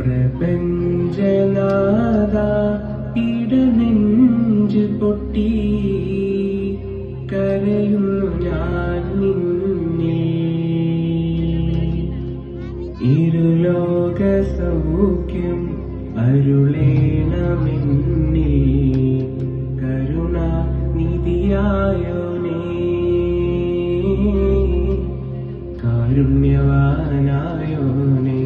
പ്രപഞ്ചനാഥ ഇടനെഞ്ച് പൊട്ടി. കരയുന്നു ഞാൻ നിന്നെ ഇരുലോക സൗഖ്യം അരുളേണമെന്നിൽ. കരുണ നിധിയായോനേ കാരുണ്യവാനായോനേ.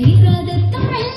எய்தாத தமிழ்